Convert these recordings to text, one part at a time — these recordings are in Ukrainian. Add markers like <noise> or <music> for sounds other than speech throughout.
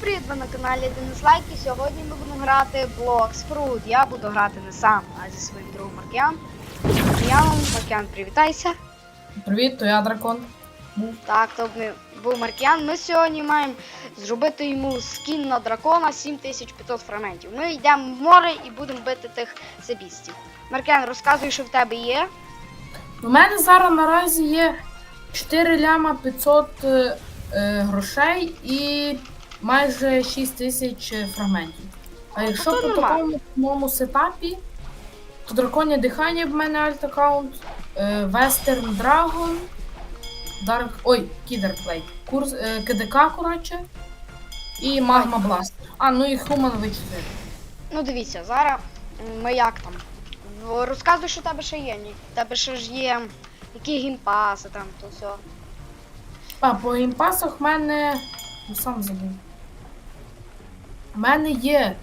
привіт! Ви на каналі Денис Лайк і сьогодні ми будемо грати Blocks Fruit. Я буду грати не сам, а зі своїм другом Маркіан. Маркіаном, Маркіан, привітайся. Привіт, то я дракон. Так, то був Маркіан. Ми сьогодні маємо зробити йому скін на дракона 7500 фрагментів. Ми йдемо в море і будемо бити тих себістів. Маркіан, розказуй, що в тебе є. У мене зараз наразі є 4 ляма 500 е, е, грошей і майже 6 тисяч фрагментів. А якщо по такому моєму сетапі, то драконє дихання в мене альт аккаунт, е, Western Dragon, Dark. Ой, Kidderplay. Курс е, КДК, коротше. І Magma Blast. А, ну і Human V4. Ну дивіться, зараз ми як там. Розказуй, що в тебе ще є. Ні, В тебе ще ж є які гімпаси там, то все. А, по геймпасах в мене. Ну, сам забув. У мене є.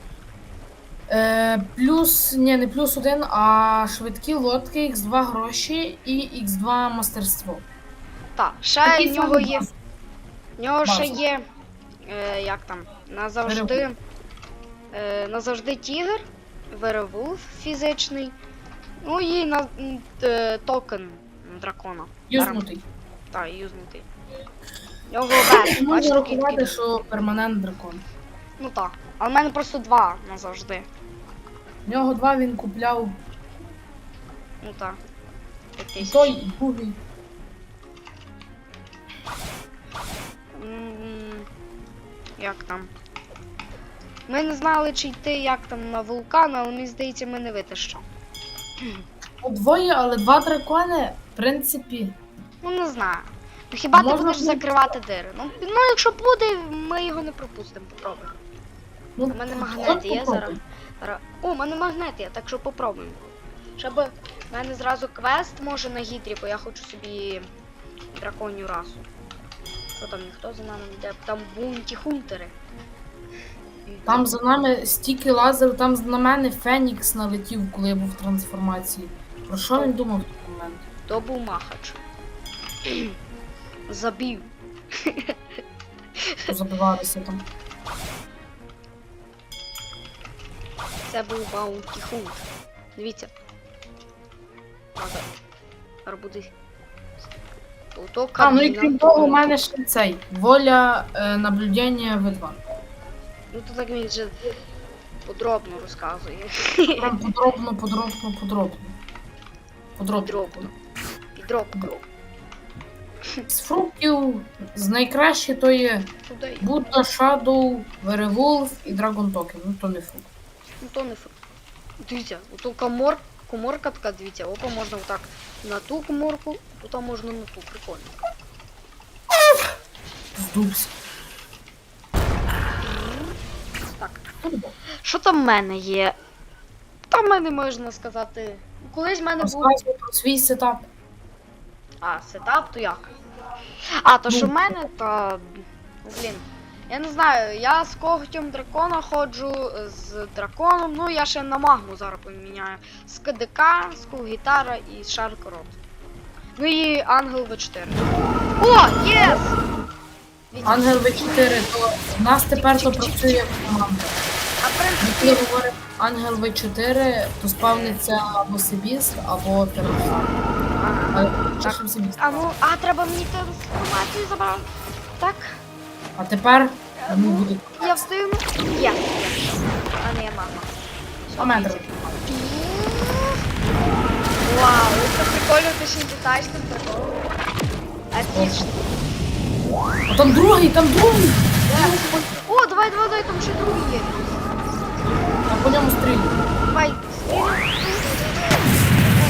Е, плюс. Ні, не плюс один, а швидкі лодки, X2 гроші і X2 мастерство. Так, ще Такий в нього самий є. базовий. В нього ще є. Е, як там? Назавжди. Е, назавжди тігр, веревулф фізичний. Ну і на, м, т- токен дракона. Юзнутий. Так, юзнутий. В Нього беш, Можна рахувати, що перманент дракон. Ну так. Але в мене просто два назавжди. В нього два він купляв Ну так. І той, і другий. М, Як там? Ми не знали, чи йти як там на вулкан, але мені здається, ми не витащимо. Ну, двоє, але два дракони, в принципі. Ну не знаю. Ну хіба ти Можна будеш буде- закривати дири? Ну, ну якщо буде, ми його не пропустимо, попробуємо. Ну, У мене магнет є зараз. О, у мене магнет є, так що попробуємо. Щоб в мене зразу квест може на гідрі, бо я хочу собі драконю расу. Що там ніхто за нами йде? Там бунті хунтери. Там за нами стільки лазер, там на мене Фенікс налетів, коли я був в трансформації. Про що він думав в той момент? То був махач. Забів. Забивалися там. Це був баунті хунт. Дивіться. Треба. Зараз буде. А, ну і кабіна. крім того, у мене ще цей. Воля е, наблюдення В2. Ну то так він вже подробно розказує. Прям подробно, подробно, подробно. Подробно. Підробно. Підробно. З фруктів з найкраще то є Будда, Shadow, Werewolf і Dragon Token. Ну то не фрукт. Ну то не фрукт. Дивіться, ото комор, коморка така, дивіться, опа, можна отак на ту коморку, тут можна на ту, прикольно. Здувся. Так. Що там в мене є? Там в мене можна сказати. Колись в мене був. Розказуй про свій сетап. А, сетап, то як? А, то що в мене, то. Блін. Я не знаю, я з когтем дракона ходжу з драконом, ну я ще на магму зараз поміняю. З КДК, з Кулгітара і з Шаркорот. Ну і Ангел В4. О, єс! Ангел В4, то в нас тепер то працює команда. А в принципі, Коли говорить Ангел В4, то спавниться або Сибіст, або ага. Але Так. А ну, а треба мені трансформацію забрати. Так, А тепер йому буде. я встигну. Є. А не мама. А мене Вау, це прикольно, ти ще літаєш там драконом. Отлично. А там другий, там другий! О, давай, давай, давай, там ще другий є. А по ньому стрілю. Давай,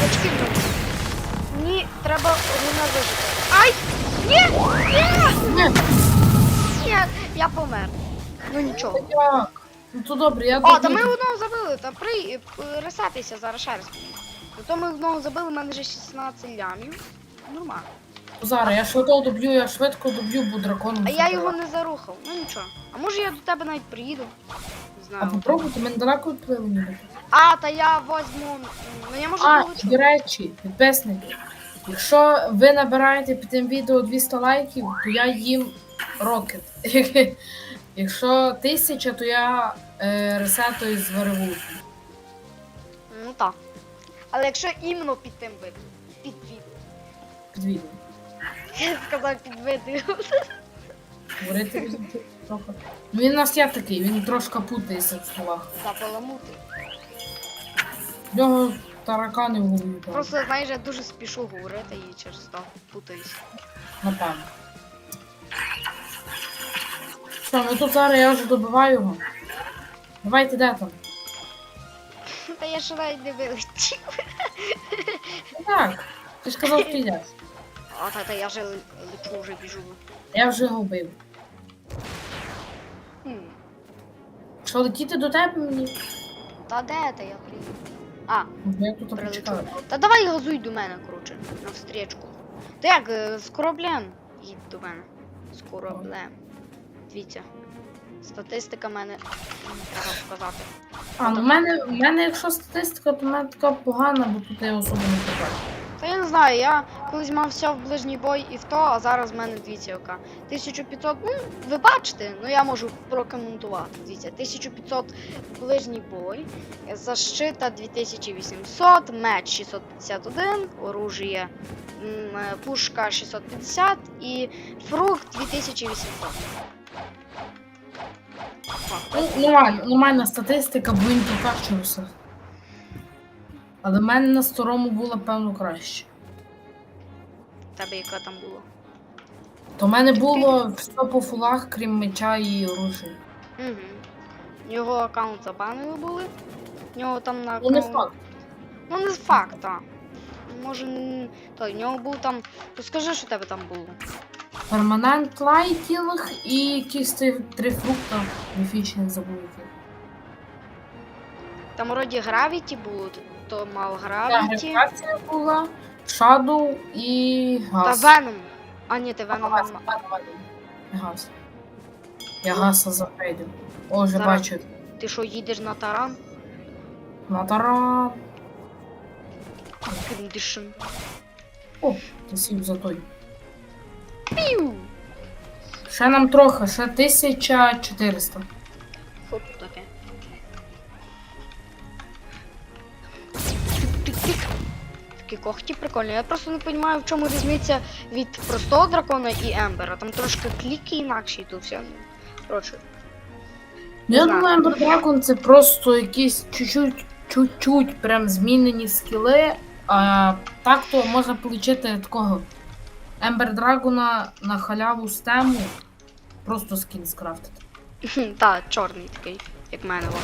Очки Мені треба руна вижити. Ай! Ні! Ні! Ні, Я помер. Ну нічого. як? Ну то добре, я О, та ми одного забили, та при ресетися зараз ще раз. То ми одного забили, в мене вже 16 лямів. Нормально. Зараз, я швидко доб'ю, я швидко доб'ю, бо драконом. А я його не зарухав. Ну нічого. А може я до тебе навіть приїду? Не А знаю. попробуйте, мене далеко відплили ніби. А, та я возьму. Ну я можу А, получу. до речі, підписники. Якщо ви набираєте під тим відео 200 лайків, то я їм рокет. <laughs> Якщо тисяча, то я е, ресетую з варевухи. Ну так. Але якщо іменно під тим видом, під відео. Під відео. Я сказав під відео. Говорити будемо трохи. Ну він у нас є такий, він трошки путається в словах. Та баламути. В нього таракани в голові. там, Просто, знаєш, я дуже спішу говорити і через то путаюсь. Напевно. Що, ну тут зараз я вже добиваю його. Давайте де там? Та я ж навіть не вилетів. Ну так. Ти ж казав, ти. А та, та я вже лечу, вже біжу. Я вже його вбив. Хм. Що летіти до тебе мені? Та де ти я приїду? А, Я тут прилечу. почекаю. Та давай газуй до мене, коротше, на встрічку. Та як, е, з кораблем їдь до мене. З кораблем. Дивіться. Статистика мене треба показати. А, ну в мене, в мене, якщо статистика, то в мене така погана, бо тут я особо не покажу. Та я не знаю, я колись мав все в ближній бой і в то, а зараз в мене дивіться яка. 1500, ну, ви бачите, ну я можу прокоментувати. Дивіться, 1500 ближній бой, защита 2800, меч 651, оружие, м, пушка 650 і фрукт 2800. Ну, нормально, нормальна статистика, бо він покращився. Але в мене на старому було, певно, краще. Тебе яка там була? То в мене було все по фулах, крім меча і оружия. Угу. Його аккаунт забанили були. В нього там на Ну не аккаунт- факт. Ну, не факт, так. Може, н- то в нього був там. Розкажи, що в тебе там було. Перманент лайтінг і якісь три, три фрукта. Міфічних забув. Там вроді гравіті було, то мав гравіті. гравітація була, Shadow і Та газ. Веном. А ні, ти Веном. Газ, нема. Газ. Я гаса зафейдив. О, вже бачу. Ти що, їдеш на таран? На таран. Кондишн. О, сів за той. Піу! Ще нам трохи, ще 1400. Хоп, таке. Тик-тик-тик. Такі когті прикольні. Я просто не розумію, в чому різниця від простого дракона і Ембера. Там трошки кліки інакші тут все. Коротше. Я знаю. думаю, Ember Dragon це просто якісь чуть-чуть, чуть-чуть прям змінені скіли. А так то можна отримати такого Ember Dragon на халяву з тему. Просто скін скрафтити. Так, чорний такий, як в мене. во.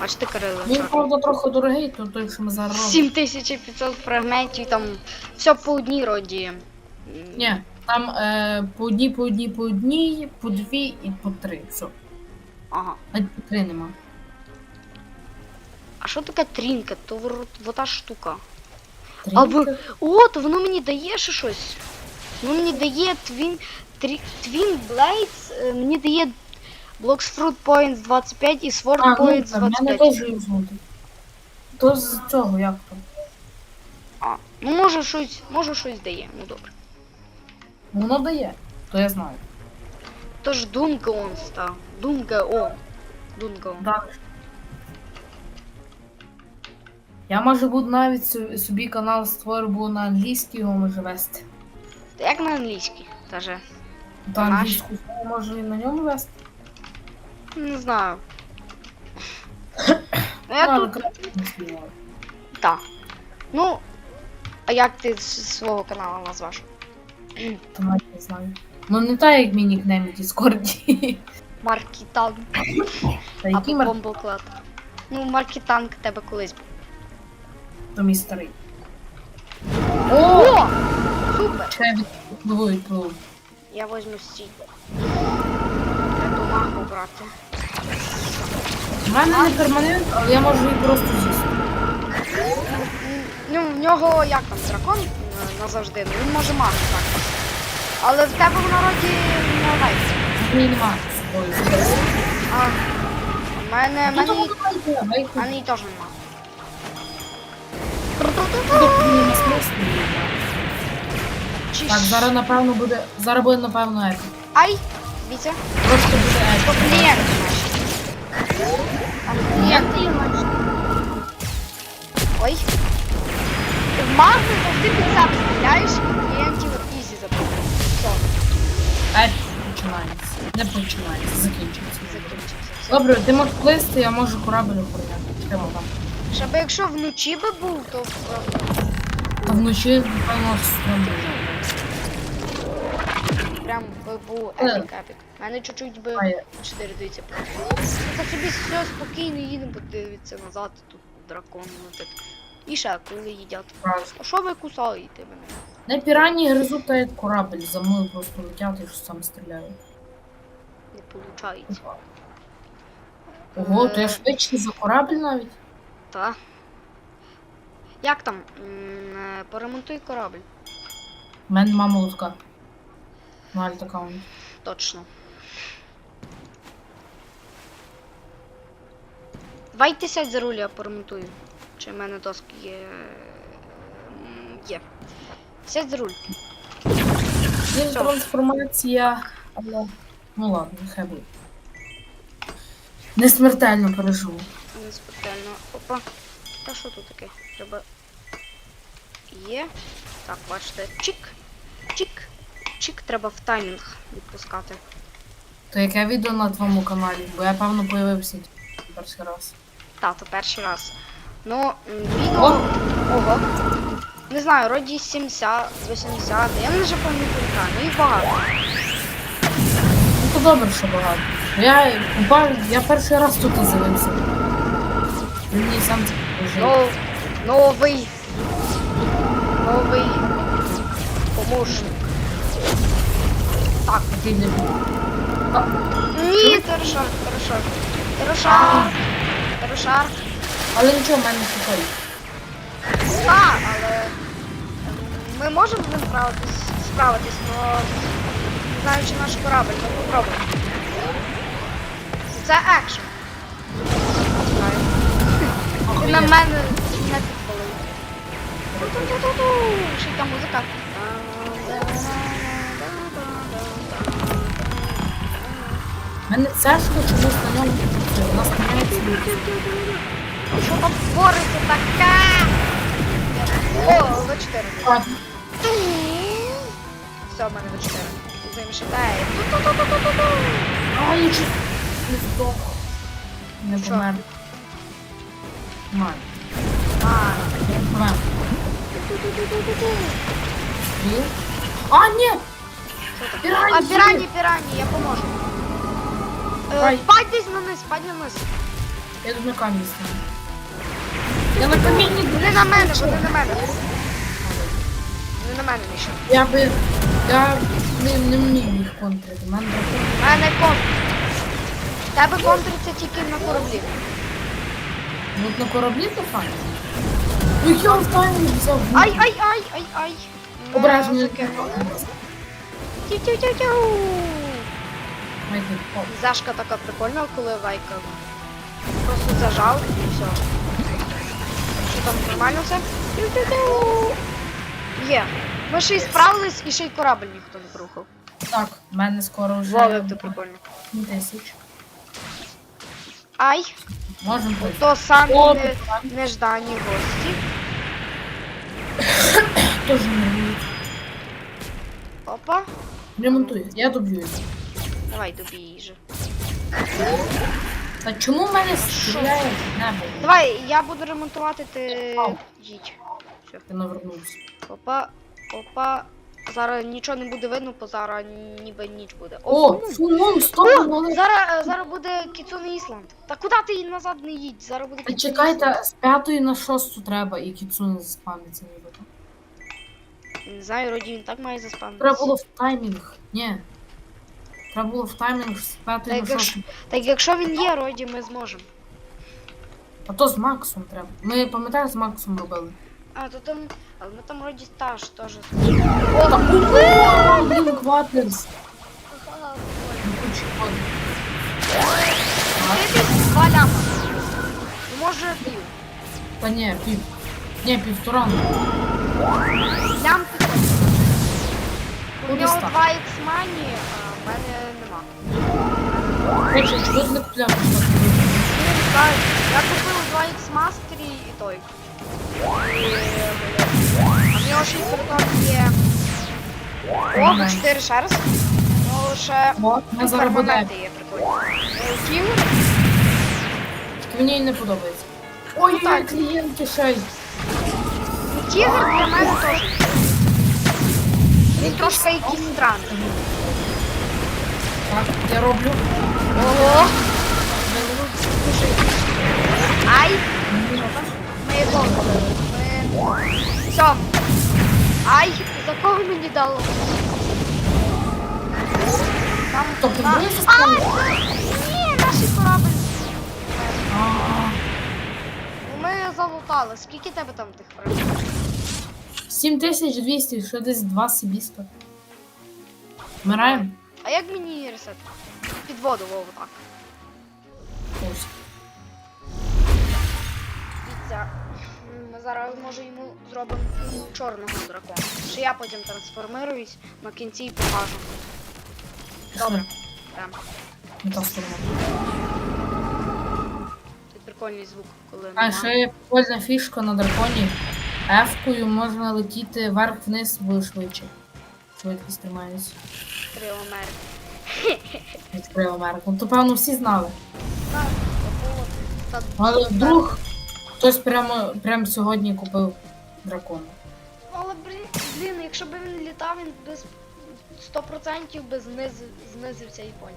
Бачите, Кирило, Він, чорний. правда, трохи дорогий, то той, що ми зараз робимо. 7500 фрагментів, там все по одній роді. М, Ні, там е, по одній, по одній, по одній, по дві і по три. Все. Ага. Навіть по три нема. А що таке трінка? То вор- во та штука. Три. А ви- О, то воно мені дає ще щось. Воно мені дає Twin, Twin Blades, е, мені дає Blocks Fruit Points 25 і Sword А, ну, Points так, мене 25. теж. То з цього як там? А, ну може щось, може щось дає, ну добре. Воно дає, то я знаю. Тож Dungeon став. Dungeon. Dungeon. Далі. Я може буду навіть со- собі канал створю, бо на англійській його може вести. Як на англійській? Каже. Та англійську може і на ньому вести. Не знаю. Ну <coughs> я Ну, тут. Так. Ну, а як ти свого каналу назваш? Та навіть не знаю. Ну не так, як мій нікнейм в Діскорді. <coughs> Маркітанк або мар... Бомблклад. Ну, Маркітанк тебе колись був. то мій старий. О! Супер! Відпливу, відпливу. Я возьму стій. Треба магу брати. У мене не перманент, але я можу її просто з'їсти. Ну, в нього як там дракон е, назавжди, ну він може магу так. Але в тебе в народі не грається. Мені немає з собою. А, в мене, Ну, то мене, воно Чи Так, зараз напевно буде. Зараз буде напевно епік. Ай! Дивіться. Трошки буде То епік. клієнти є наші. Ой. В Магни завжди під себе стріляєш і клієнтів ізі забираєш. Все, Епік починається. Не починається, закінчується. закінчився. все. Добре, ти можеш плисти, я можу корабль охороняти. Треба там. Ще би якщо вночі би був, то просто Та вночі, напевно, стрьомно. Прям був Е. епік епік. У мене чуть-чуть би 4 дивіться просто. Та собі все спокійно їдемо, подивиться назад, тут дракон летить. І ще коли їдять. А що ви кусаєте мене? Не пірані гризуть та корабль, за мною просто летять і що сам стріляють. Не виходить. Ого, то я Е. швидше за корабль навіть. Та. Як там? Е, Поремонтуй корабль. У мене мама лодка. На альт аккаунт. Точно. Давайте сядь за руль, я поремонтую. Чи в мене доски є. Є. Сядь за руль. Є трансформація, але. Ну ладно, нехай буде. Не смертельно переживу. Не. Опа. Та що тут таке? Треба. Є. Так, бачите. Чик. Чик. Чик, треба в таймінг відпускати. То яке відео на твоєму каналі? Бо я певно появився перший раз. Та, то перший раз. Ну, відео. О! Ого. Не знаю, роді 70, 80, я не вже пам'ятаю, ну їх багато. Ну то добре, що багато. Я, я перший раз тут з'явився. Мені сам це покажи. Ну, новий. Новий помощник. Так, не був. Ні, терошар, терошар. Терошар. Терошар. Але нічого, в мене сухой. Так, але ем, ми можемо з ним справитись, справитись, але не знаю, чи наш корабль, ми попробуємо. Це екшн. Ти на мене не підпалив. Ту-ту-ту-ту-ту. Ще й там музика. Мене цяжко чомусь на ньому працює. У нас міняється Що там твориться таке? О, В4. Так, Все, в мене В4. Замішатає. Ту-ту-ту-ту-ту-ту. А, чуть не здох. Не помер. Май. А, Не помер. А, ні! А, пірані, пірані, я поможу. Е, Ай. Впадь десь на низ, впадь на низ. Я тут на камні стану. Я на камінні Вони на мене, вони на мене. Вони на мене ще. Я би... Я не, не вмію їх контрити. Мене дракон. У мене контр. В Тебе контриться тільки на кораблі. Ну, от на кораблі то файно. Ну, я в таймінг взяв. Ай, ай, ай, ай, ай. Ображення. Музики. Тю-тю-тю-тю. Зашка така прикольна, коли вайка. Просто зажав і все. Що там нормально все? Є. Ми ще й справились, і ще й корабль ніхто не порухав. Так, в мене скоро вже... Як це прикольно. Ну, тисяч. Ай, Можемо то самі О, не, неждані гості. Тоже не. Опа. Ремонтуй, я доб'ю їх. Давай добій же. Та чому в мене стріляє в небо? Давай, я буду ремонтувати, ти Ау. їдь. Я навернувся. Опа, опа. Зараз нічого не буде видно, бо зараз ніби ніч буде. О, фу. фулон, стоп, О, вони... зараз, е, зараз буде Кіцуне Ісланд. Та куди ти її назад не їдь? Зараз буде Та Кіцуне чекайте, з п'ятої на шосту треба, і кіцуне заспамиться нібито. Не знаю, роді він так має заспавнитися. Треба було в таймінг. Ні. Треба було в таймінг з п'ятої Так, на якщо- шосту. Так якщо він є, роді, ми зможемо. А то з Максом треба. Ми пам'ятаєш, з Максом робили. А, то там. Але ми там роді стаж теж. О, блін, Кватерс. Ну, хоч ходи. Так, Десь два ляма. Ну, Може пів. Та ні, пів. Ні, півтора. Лям пів. У Куди нього став? 2 х мані, а в мене нема. Чого ти не знаю. Я купив 2X Master і той. І, блін. А в нього ще й перекон є. О, 4 ще раз. Ну, ще О, ми буде. перманенти є прикольні. Е. Мені не подобається. Ой, Ну, так. клієнти ще. Ну, Тігр для мене теж. Він трошки якийсь странний. Так, я роблю. Ого! Ай! Ми його Ми... Все. Ай! За кого мені дало? Там Тобто на- Ай! Ні, наш корабль. А, Ми залутали. Скільки тебе там тих працює? 7200, ще десь два сибіста. Вмираємо? А як мені ресет? Під воду, Вова, так. Ось. Дивіться, ми зараз може йому зробимо чорного дракона. Що я потім трансформируюсь на кінці і покажу. Добре. Прям. Не та сторона. Це прикольний звук, коли А ще є прикольна фішка на драконі. F-кою можна летіти вверх-вниз, швидше. Швидкість. Крило Америки. Відкрив Америку. Ну, то певно всі знали. Так, такого. Та- Але вдруг хтось прямо, прямо сьогодні купив дракона. Але блін, блін, якщо б він літав, він без 100% би зниз, знизився і поняв.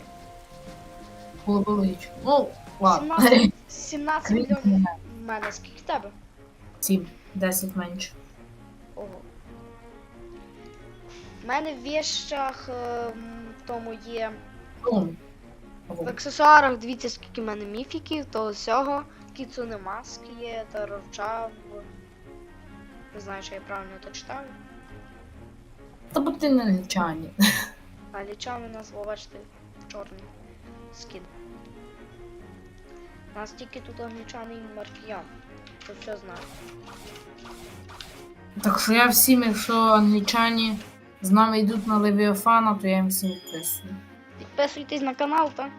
Було б логічно. Ну, ладно. 17, 17 <laughs> мільйонів в мене. Скільки в тебе? 7, 10 менше. Ого. У мене в вещах е, в тому є. В аксесуарах дивіться, скільки в мене міфіків, то всього. Кіцуне маски є, та ровчав. Не знаю, чи я правильно то читаю. Та бо ти не лічані. А лічами назвав, бачите, чорний скін. У нас тільки тут англічаний маркіян. То все знаю. Так що я всім, якщо англічані з нами йдуть на Левіафана, то я їм всім відписую. Підписуйтесь на канал, та?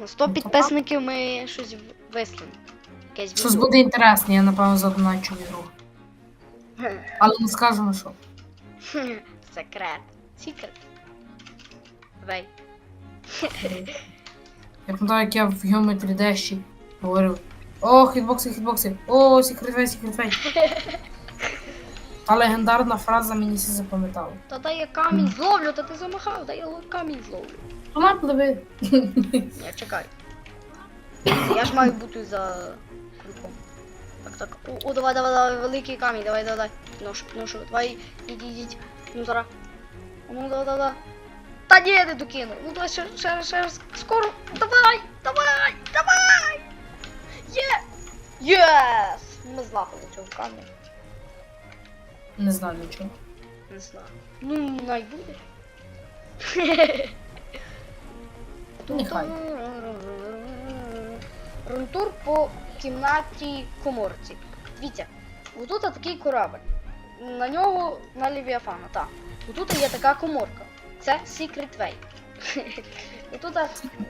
На 100 Ну, підписників ми щось вислимо. Якесь Щось відео. буде інтересне, я напевно задоначу ігру. <laughs> Але не скажемо що. <laughs> Секрет. Секрет. Вей. <laughs> Я пам'ятаю, як я в Geometry Dash говорив. О, хітбокси, хітбокси. О, секретвей, секретвей. Та легендарна фраза мені всі запам'ятала. Та дай я камінь зловлю, та ти замахав, дай я камінь зловлю. Вона пливе. Я чекай. Я ж маю бути за крюком. Так, так. О, о, давай, давай, давай, великий камінь, давай, давай, давай. Ношу, ношу, давай, ідіть, ідіть. Ну зараз. Ну, давай, давай, давай. Та ні, я не докину. Ну давай ще, ще, ще раз. Скоро. Давай, давай, давай. Є. Єс! Ми злапали цього камня. Не знаю для чого. Не знаю. Ну, най буде. <laughs> Нехай. Рунтур по кімнаті коморці. Дивіться, отут такий корабель. На нього на Левіафана, так. Отут є така коморка. Це Secret Way. <laughs> Отут,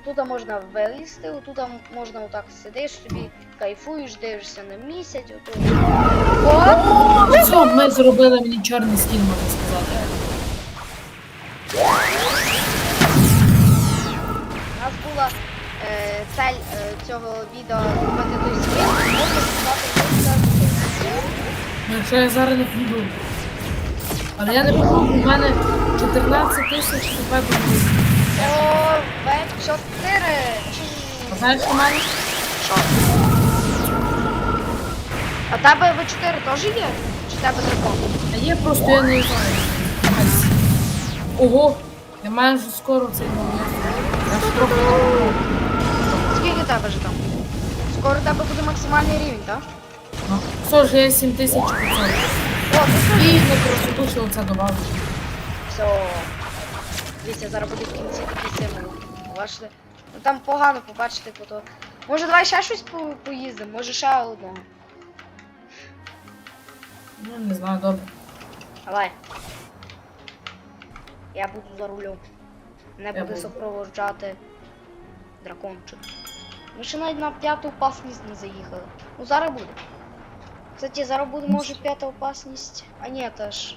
отут можна вилізти, отут можна отак сидиш собі, кайфуєш, дивишся на місяць, отут. О! Все, ми зробили мені чорний скін, можна сказати. У нас була е, цель е, цього відео зробити той скрін, можна сказати, Ну, Якщо я зараз не піду. Але я не піду, у мене 14 тисяч хп буде. О, Б4! А знаєш, що в мене? Що? А тебе В4 теж є? Чи тебе дракон? А є просто я не знаю. Ого! Я майже скоро цей момент. Не. Скільки тебе ж там? Скоро тебе буде максимальний рівень, так? Ну, Все ж я 7500. О, тут І на красоту ще оце добавлю. все. Дивіться, зараз буде в кінці такий символ. Бачите? Ну там погано побачити, бо то. Може давай ще щось по- поїздимо, може ще одного. Ну, не знаю, добре. Давай. Я буду за рулем. Мене буде буду. супроводжати дракончик. Ми ще навіть на п'яту опасність не заїхали. Ну зараз буде. Кстати, зараз буде може п'ята опасність. А ні, це ж.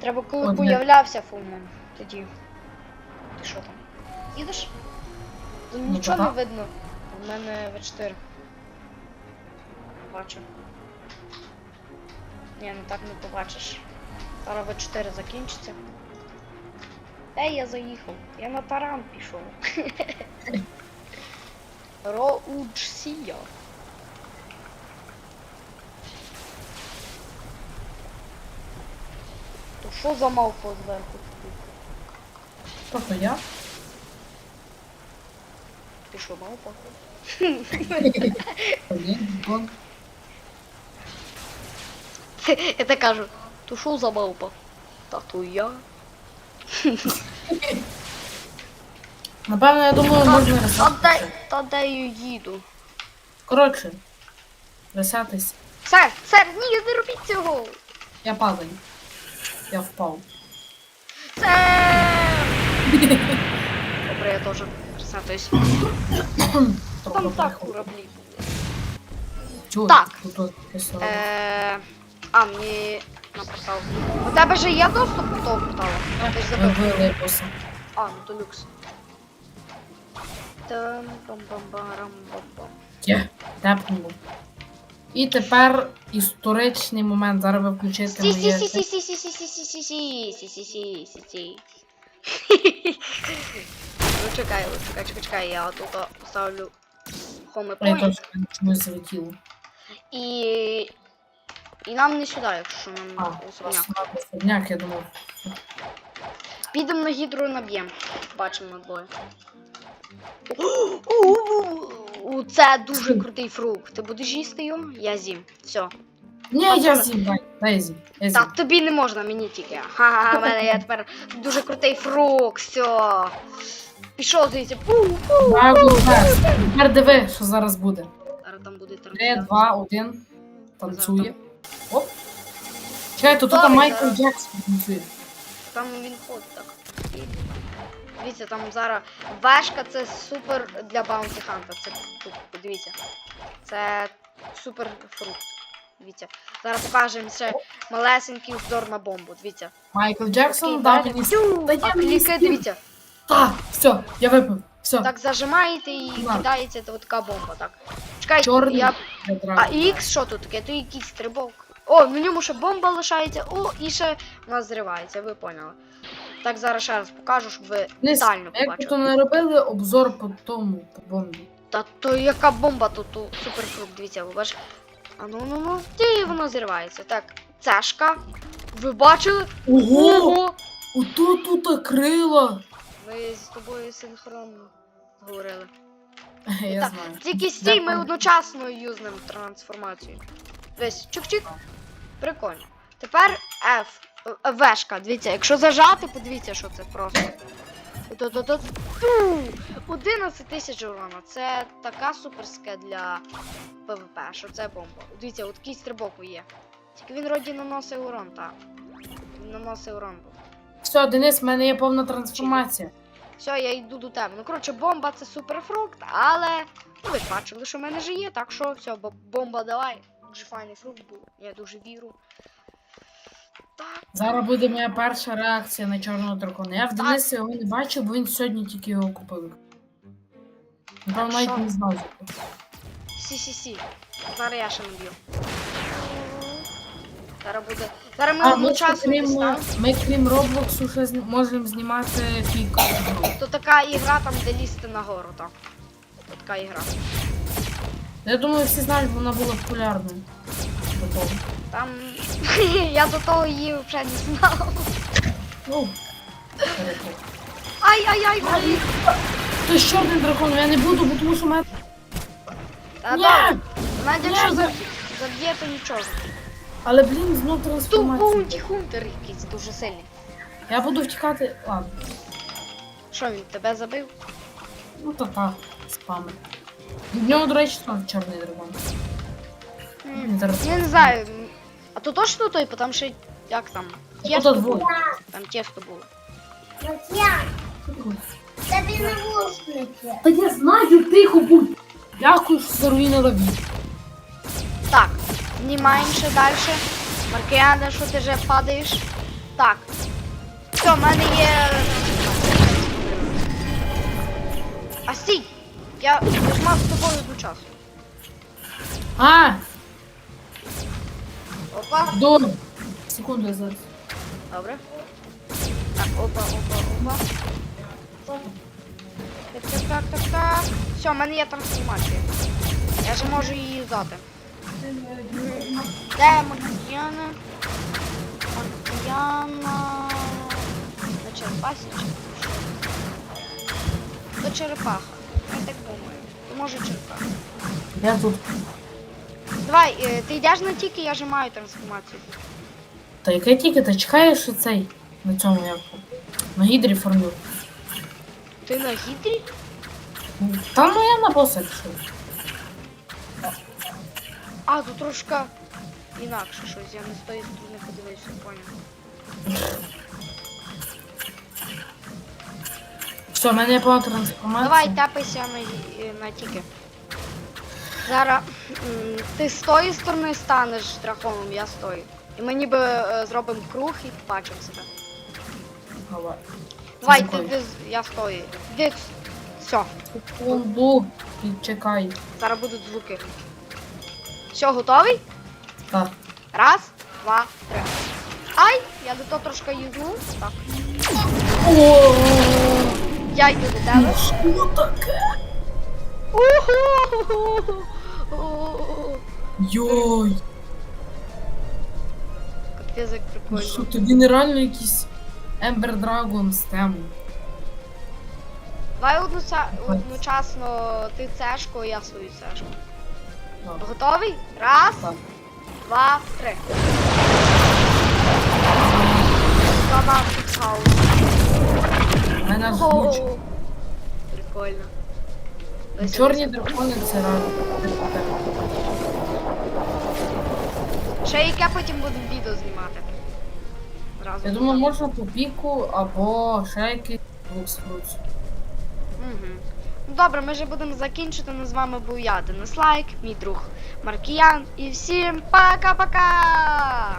Треба коли Одне. появлявся фулмон. Тоді. Ти що там? Їдеш? Тут Ну, нічого не видно. У мене В4. Бачу. Ні, ну так не побачиш. Зараз В4 закінчиться. Де я заїхав? Я на таран пішов. <laughs> Роуджсія. То що за мавпа зверху? Тобто я? Ти що, мавпа? Я так кажу, то що за мавпа? Та то я. Напевно, я думаю, можна Та ресетися. та я їду? Коротше, ресетись. Сер, сер, ні, не робіть цього! Я падаю. Я впав. Добре, я теж красатуюсь. Там так кораблі. Чого? Так. Тут. Е, а, мені на портал. У тебе же є доступ до того порталу? Ти ж забив. Вибили боса. А, ну то люкс. Там бам бам барам бам бам Є. Тепнуло. І тепер історичний момент. Зараз ви включите Сі сі моє... сі сі сі сі сі сі сі сі сі сі сі сі сі Ну чекай, чекай, чекай, чекай, я тут поставлю home чомусь залетіло. І... І нам не сюди, якщо нам А, особняк. я думав. Підемо на гідру наб'ємо. Бачимо на двоє. <gasps> У, Це дуже <laughs> крутий фрукт. Ти будеш їсти його? Я з'їм. Все. Ні, я з'їм, дай, з'їм. Я з'їм. Так, тобі не можна, мені тільки. Ха-ха, в мене є тепер дуже крутий фрукт. Все. Пішов звідси. Пу, пу. Драгон Фест. Тепер диви, що зараз буде. Зараз там буде 3, трансляція. 2, 1. Танцює. Оп. Чекай, то тут Майкл зараз. Джексон танцює. Там він ходить так. І... Дивіться, там зараз вешка це супер для баунті ханта. Це тут, подивіться. Це супер фрукт. Дивіться. Зараз покажемо ще малесенький обзор на бомбу. Дивіться. Майкл Джексон дайте. мені Та а клікає, дивіться. Так, все, я випив. Все. Так зажимаєте і На. кидається та така бомба. Так. Чекайте, Чорний. я. А. X що тут таке? То якийсь стрибок. О, на ньому ще бомба лишається. О, і ще вона зривається, ви поняли. Так, зараз ще раз покажу, щоб ви Десь, детально Як побачили. то не робили обзор по тому, по бомбі. Та то яка бомба тут у суперфрукт, дивіться, ви бачите. А ну ну ну, і воно зривається. Так, цешка. Ви бачили? Ого! Ого! Ото тут крила! Ми з тобою синхронно говорили. Я Так, знаю. Тільки стій, ми одночасно юзнемо трансформацію. Десь чик-чик. Прикольно. Тепер F. Е, Вешка, дивіться, якщо зажати, подивіться, що це просто. Ту-ту-ту-ту. 11 тисяч урона. Це така суперська для ПВП, що це бомба. Дивіться, от такий стрибок є. Тільки він вроді наносить урон, так. Він наносить урон. Все, Денис, в мене є повна трансформація. Все, я йду до тебе. Ну, коротше, бомба це суперфрукт, але. Ну, ви ж бачили, що в мене вже є, так що все, бомба давай. Дуже файний фрукт був. Я дуже вірю. Зараз буде моя перша реакція на чорного дракона. Я в. Дениса його не бачив, бо він сьогодні тільки його купив. Напевно, навіть не знав. Сі-сі-сі. Зараз я ще наб'ю. Зараз буде. Зараз ми А, ми, одночасно крім, дістанемо. ми крім Роблоксу ще зні- можемо знімати фік. То така ігра там, де лізти нагору, так. То така ігра. Я думаю, всі знають, вона була популярною. Там. <laughs> я до того її вже не знав. Ну, перепрошую. Ай-яй-яй, блін. Ти ж чорний дракон, я не буду, бо тому що мене. Та добре. Навіть якщо за- заб'є, то нічого. Але блін, знов Тут трансформація. бунті хунтер якийсь дуже сильний. Я буду втікати. Ладно. Що він тебе забив? Ну то так, спами. В нього, до речі, там чорний дракон. Він зараз. Я не знаю. А то точно той, там ще як там? Тесто то було. Там тесто було. Я тобі не косплеті. Та я знаю, тихо будь. Дякую, що заруїнила від. Так, знімаємося далі. Маркіяне, що ти вже падаєш. Так. Все, в мене є. А стій! Я нажмав з тобою одночасно. А, Добре. Секунду я зараз. добре. Так, опа, опа, опа. Так, так, так, так, так. Все, в мене є трансформація. Я вже можу її юзати. Де Маркіяна? Маркіяна... На черепасі чи? До черепаха. Я так думаю. Може черепаха. Я тут. Давай, е, ти йдеш на тільки, я же маю трансформацію. Та яке тільки ти чекаєш цей на цьому як? На гідрі формю. Ти на гідрі? Та ну я на боса пішов. А, тут трошки інакше щось, я не з тої сторони подивився, поняв. Все, мене повна трансформація. Давай тепайся на, гі- е, на тільки. Зараз ти з тої сторони станеш драконом, я з тої. І ми ніби е, зробимо круг і побачимо себе. Давай. Давай, ти, ти з- я з тої. Іди. Все, Секунду. І чекай. зараз будуть звуки. Все, готовий? Так. Раз, два, три. Ай! Я до того трошки юзнув. Так. О, Я йду до тебе. що таке? Уху! Йой. Капець, як Ну що, прикольно. тобі нереально якийсь Ембер Драгон з тему. Давай одночасно ти цешку, я свою цешку. Так. Готовий? Раз, Так. два, три. Баба хаус. Мене аж звучить. Прикольно. Чорні дракони це реально. Ще яке потім буду відео знімати. Разом. Я думаю, можна по піку або ще якийсь лукс фрукс. Угу. Ну добре, ми вже будемо закінчити. Ну, з вами був я, Денис Лайк, мій друг Маркіян. І всім пока-пока!